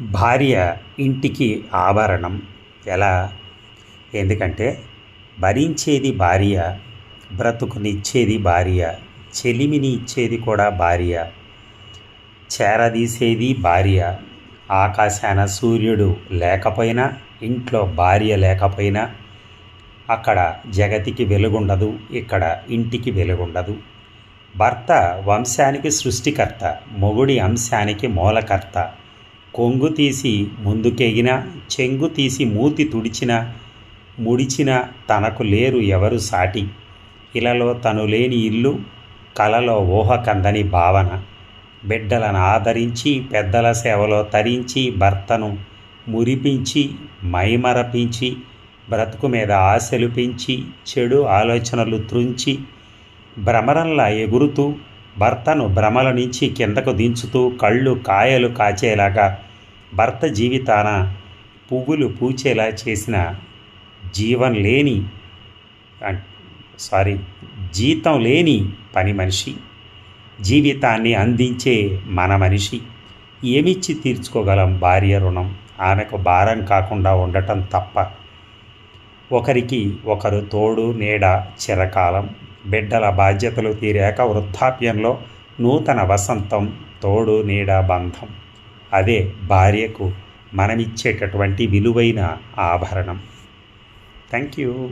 భార్య ఇంటికి ఆభరణం. ఎలా? ఎందుకంటే భరించేది భార్య బ్రతుకునిచ్చేది భార్య చెలిమిని ఇచ్చేది కూడా భార్య చేరదీసేది భార్య. ఆకాశాన సూర్యుడు లేకపోయినా ఇంట్లో భార్య లేకపోయినా అక్కడ జగతికి వెలుగుండదు ఇక్కడ ఇంటికి వెలుగుండదు. భర్త వంశానికి సృష్టికర్త మొగుడి అంశానికి మూలకర్త. కొంగు తీసి ముందుకెగిన చెంగు తీసి మూతి తుడిచిన ముడిచిన తనకు లేరు ఎవరు సాటి. ఇలలో తను లేని ఇల్లు కలలో ఊహ కందని భావన. బిడ్డలను ఆదరించి పెద్దల సేవలో తరించి భర్తను మురిపించి మైమరపించి బ్రతుకు మీద ఆశలు పెంచి చెడు ఆలోచనలు త్రుంచి భ్రమరంలా ఎగురుతూ భర్తను భ్రమల నుంచి కిందకు దించుతూ కళ్ళు కాయలు కాచేలాగా భర్త జీవితాన పువ్వులు పూచేలా చేసిన జీవం లేని సారీ జీతం లేని పని మనిషి. జీవితాన్ని అందించే మన మనిషి. ఏమిచ్చి తీర్చుకోగలం భార్య రుణం? ఆమెకు భారం కాకుండా ఉండటం తప్ప. ఒకరికి ఒకరు తోడు నీడ చిరకాలం. బిడ్డల బాధ్యతలు తీరాక వృద్ధాప్యంలో నూతన వసంతం తోడు నీడ బంధం. అదే భార్యకు మనమిచ్చేటటువంటి విలువైన ఆభరణం. Thank you.